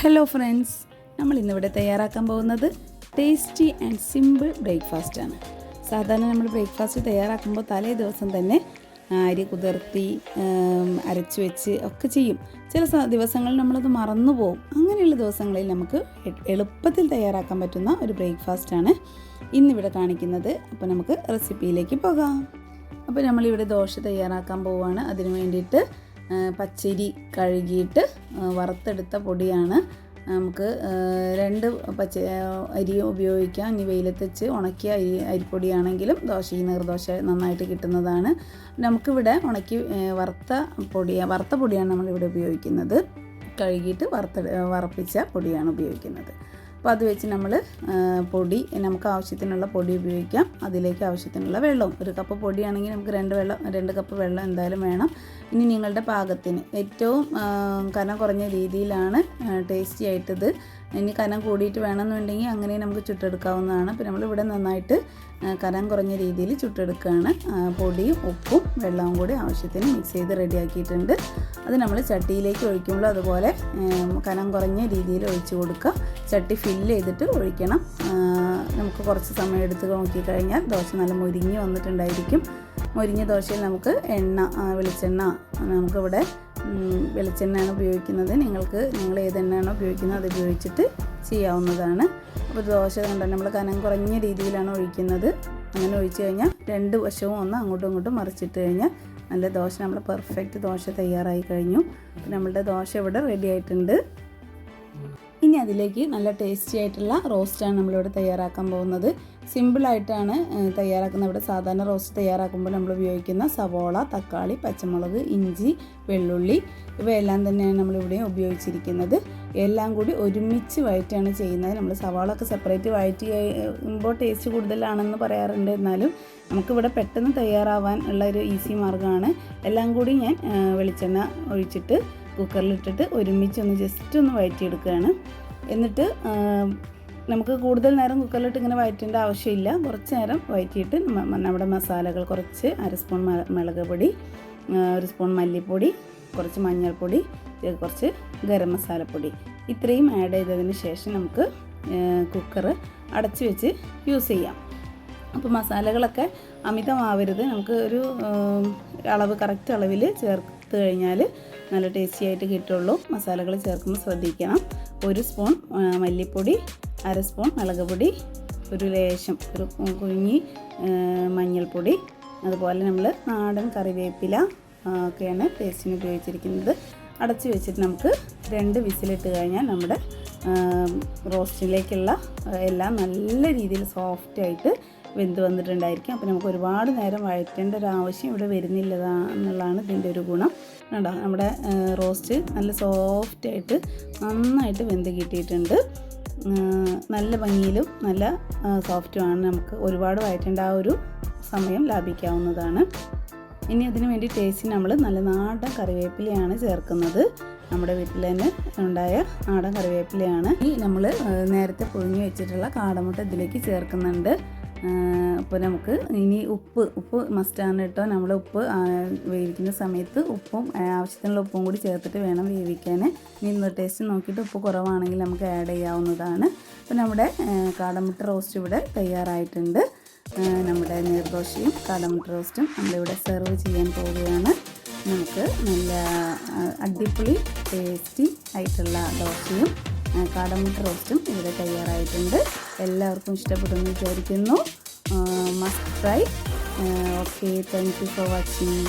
Hello friends നമ്മൾ ഇന്നിവിടെ തയ്യാറാക്കാൻ പോകുന്നത് ടേസ്റ്റി ആൻഡ് സിമ്പിൾ ബ്രേക്ക്ഫാസ്റ്റ് ആണ്. സാധാരണ നമ്മൾ ബ്രേക്ക്ഫാസ്റ്റ് തയ്യാറാക്കുമ്പോൾ തലേ ദിവസം തന്നെ അരി കുതിർത്തി അരച്ചു വെച്ച് ഒക്കെ ചെയ്യും. ചില ദിവസങ്ങളിൽ നമ്മളത് മറന്നു പോകും അങ്ങനെയുള്ള ദിവസങ്ങളിൽ നമുക്ക് എളുപ്പത്തിൽ തയ്യാറാക്കാൻ പറ്റുന്ന ഒരു ബ്രേക്ക്ഫാസ്റ്റാണ് ഇന്നിവിടെ കാണിക്കുന്നത്. അപ്പോൾ നമുക്ക് റെസിപ്പിയിലേക്ക് പോകാം. അപ്പോൾ നമ്മളിവിടെ ദോശ തയ്യാറാക്കാൻ പോവുകയാണ്. അതിന് വേണ്ടിയിട്ട് പച്ചരി കഴുകിയിട്ട് വറുത്തെടുത്ത പൊടിയാണ് നമുക്ക് രണ്ട് പച്ച അരി ഉപയോഗിക്കാം. ഇനി വെയിലത്ത് വെച്ച് ഉണക്കിയ അരി അരിപ്പൊടിയാണെങ്കിലും ദോശ ഈ നീർദോശ നന്നായിട്ട് കിട്ടുന്നതാണ്. നമുക്കിവിടെ ഉണക്കി വറുത്ത പൊടി വറുത്ത പൊടിയാണ് നമ്മളിവിടെ ഉപയോഗിക്കുന്നത്. കഴുകിയിട്ട് വറുത്ത വറപ്പിച്ച പൊടിയാണ് ഉപയോഗിക്കുന്നത്. അപ്പോൾ അത് വെച്ച് നമ്മൾ പൊടി നമുക്ക് ആവശ്യത്തിനുള്ള പൊടി ഉപയോഗിക്കാം. അതിലേക്ക് ആവശ്യത്തിനുള്ള വെള്ളവും. ഒരു കപ്പ് പൊടിയാണെങ്കിൽ നമുക്ക് രണ്ട് വെള്ളം രണ്ട് കപ്പ് വെള്ളം എന്തായാലും വേണം. ഇനി നിങ്ങളുടെ പാകത്തിന്. ഏറ്റവും കനം കുറഞ്ഞ രീതിയിലാണ് ടേസ്റ്റി ആയിട്ടത് ഇനി കനം കൂടിയിട്ട് വേണമെന്നുണ്ടെങ്കിൽ അങ്ങനെ നമുക്ക് ചുട്ടെടുക്കാവുന്നതാണ്. അപ്പോൾ നമ്മളിവിടെ നന്നായിട്ട് കനം കുറഞ്ഞ രീതിയിൽ ചുട്ടെടുക്കുകയാണ്. പൊടിയും ഉപ്പും വെള്ളവും കൂടി ആവശ്യത്തിന് മിക്സ് ചെയ്ത് റെഡിയാക്കിയിട്ടുണ്ട്. അത് നമ്മൾ ചട്ടിയിലേക്ക് ഒഴിക്കുമ്പോൾ അതുപോലെ കനം കുറഞ്ഞ രീതിയിൽ ഒഴിച്ചു കൊടുക്കുക. ചട്ടി ഫില്ല് ചെയ്തിട്ട് ഒഴിക്കണം. നമുക്ക് കുറച്ച് സമയം എടുത്ത് നോക്കിക്കഴിഞ്ഞാൽ ദോശ നല്ല മുരിഞ്ഞ് വന്നിട്ടുണ്ടായിരിക്കും. മുരിഞ്ഞ ദോശയിൽ നമുക്ക് എണ്ണ വെളിച്ചെണ്ണ നമുക്കിവിടെ വെളിച്ചെണ്ണയാണ് ഉപയോഗിക്കുന്നത്. നിങ്ങൾക്ക് നിങ്ങൾ ഏതെണ്ണയാണോ ഉപയോഗിക്കുന്നത് അത് ഉപയോഗിച്ചിട്ട് ചെയ്യാവുന്നതാണ്. അപ്പോൾ ദോശ കണ്ടാൽ നമ്മൾ കനം കുറഞ്ഞ രീതിയിലാണ് ഒഴിക്കുന്നത്. അങ്ങനെ ഒഴിച്ച് കഴിഞ്ഞാൽ രണ്ട് വശവും ഒന്ന് അങ്ങോട്ടും ഇങ്ങോട്ടും മറിച്ചിട്ട് കഴിഞ്ഞാൽ നല്ല ദോശ നമ്മൾ പെർഫെക്റ്റ് ദോശ തയ്യാറായി കഴിഞ്ഞു. അപ്പോൾ നമ്മളുടെ ദോശ ഇവിടെ റെഡി ആയിട്ടുണ്ട്. ഇനി അതിലേക്ക് നല്ല ടേസ്റ്റി ആയിട്ടുള്ള റോസ്റ്റാണ് നമ്മളിവിടെ തയ്യാറാക്കാൻ പോകുന്നത്. സിമ്പിളായിട്ടാണ് തയ്യാറാക്കുന്നത് ഇവിടെ സാധാരണ റോസ്റ്റ് തയ്യാറാക്കുമ്പോൾ നമ്മൾ ഉപയോഗിക്കുന്ന സവോള തക്കാളി പച്ചമുളക് ഇഞ്ചി വെള്ളുള്ളി ഇവയെല്ലാം തന്നെയാണ് നമ്മളിവിടെ ഉപയോഗിച്ചിരിക്കുന്നത്. എല്ലാം കൂടി ഒരുമിച്ച് വഴറ്റാണ് ചെയ്യുന്നത്. നമ്മൾ സവാള ഒക്കെ സെപ്പറേറ്റ് വഴറ്റി കഴിയുമ്പോൾ ടേസ്റ്റ് കൂടുതലാണെന്ന് പറയാറുണ്ട്. എന്നാലും നമുക്കിവിടെ പെട്ടെന്ന് തയ്യാറാവാൻ ഉള്ള ഒരു ഈസി മാർഗമാണ്. എല്ലാം കൂടി ഞാൻ വെളിച്ചെണ്ണ ഒഴിച്ചിട്ട് കുക്കറിലിട്ടിട്ട് ഒരുമിച്ച് ഒന്ന് ജസ്റ്റ് ഒന്ന് വഴറ്റിയെടുക്കുകയാണ് എന്നിട്ട് നമുക്ക് കൂടുതൽ നേരം കുക്കറിലിട്ട് ഇങ്ങനെ വഴറ്റേണ്ട ആവശ്യമില്ല. കുറച്ച് നേരം വഴറ്റിയിട്ട് നമ്മുടെ മസാലകൾ കുറച്ച് അര സ്പൂൺ മുളക് പൊടി ഒരു സ്പൂൺ മല്ലിപ്പൊടി കുറച്ച് മഞ്ഞൾപ്പൊടി കുറച്ച് ഗരം മസാലപ്പൊടി ഇത്രയും ആഡ് ചെയ്തതിന് ശേഷം നമുക്ക് കുക്കർ അടച്ചു വെച്ച് യൂസ് ചെയ്യാം. അപ്പോൾ മസാലകളൊക്കെ അമിതമാവരുത്. നമുക്ക് ഒരു അളവ് കറക്റ്റ് അളവിൽ ചേർത്ത് കഴിഞ്ഞാൽ നല്ല ടേസ്റ്റി ആയിട്ട് കിട്ടുള്ളൂ. മസാലകൾ ചേർക്കുമ്പോൾ ശ്രദ്ധിക്കണം. ഒരു സ്പൂൺ മല്ലിപ്പൊടി അര സ്പൂൺ മുളക് പൊടി ഒരു ലേശം ഒരു കുഞ്ഞി മഞ്ഞൾപ്പൊടി. അതുപോലെ നമ്മൾ നാടൻ കറിവേപ്പില ഒക്കെയാണ് ടേസ്റ്റിന് ഉപയോഗിച്ചിരിക്കുന്നത്. അടച്ച് വെച്ചിട്ട് നമുക്ക് രണ്ട് വിസിലിട്ട് കഴിഞ്ഞാൽ നമ്മുടെ റോസ്റ്റിലേക്കുള്ള എല്ലാം നല്ല രീതിയിൽ സോഫ്റ്റായിട്ട് വെന്ത് വന്നിട്ടുണ്ടായിരിക്കും. അപ്പോൾ നമുക്ക് ഒരുപാട് നേരം വഴറ്റേണ്ട ഒരു ആവശ്യം ഇവിടെ വരുന്നില്ല എന്നുള്ളതാണ് ഇതിന്റെ ഒരു ഗുണം. കണ്ടോ? നമ്മുടെ റോസ്റ്റ് നല്ല സോഫ്റ്റായിട്ട് നന്നായിട്ട് വെന്ത് കിട്ടിയിട്ടുണ്ട്. നല്ല ഭംഗിയിലും നല്ല സോഫ്റ്റുമാണ് നമുക്ക് ഒരുപാട് വഴറ്റേണ്ട ആ ഒരു സമയം ലാഭിക്കാവുന്നതാണ്. ഇനി അതിന് വേണ്ടി ടേസ്റ്റിന് നമ്മൾ നല്ല നാടൻ കറിവേപ്പിലയാണ് ചേർക്കുന്നത്. നമ്മുടെ വീട്ടിൽ തന്നെ ഉണ്ടായ നാടൻ കറിവേപ്പിലയാണ്. ഈ നമ്മൾ നേരത്തെ പൊഴിഞ്ഞു വെച്ചിട്ടുള്ള കാടമുട്ട ഇതിലേക്ക് ചേർക്കുന്നുണ്ട്. അപ്പോൾ നമുക്ക് ഇനി ഉപ്പ് ഉപ്പ് മസ്റ്റാണ് കേട്ടോ. നമ്മൾ ഉപ്പ് വേവിക്കുന്ന സമയത്ത് ഉപ്പും ആവശ്യത്തിനുള്ള ഉപ്പും കൂടി ചേർത്തിട്ട് വേണം വേവിക്കാൻ ഇനി ഇന്ന് ടേസ്റ്റ് നോക്കിയിട്ട് ഉപ്പ് കുറവാണെങ്കിൽ നമുക്ക് ആഡ് ചെയ്യാവുന്നതാണ്. അപ്പോൾ നമ്മുടെ കാടമുട്ട റോസ്റ്റ് ഇവിടെ തയ്യാറായിട്ടുണ്ട്. നമ്മുടെ നീർദോശയും കാടമുട്ട റോസ്റ്റും നമ്മളിവിടെ സെർവ് ചെയ്യാൻ പോവുകയാണ്. നമുക്ക് നല്ല അടിപൊളി ടേസ്റ്റി ആയിട്ടുള്ള ദോശയും കാടമുട്ട റോസ്റ്റും ഇവിടെ തയ്യാറായിട്ടുണ്ട്. എല്ലാവർക്കും ഇഷ്ടപ്പെടുമെന്ന് വിചാരിക്കുന്നു. Must try okay thank you for watching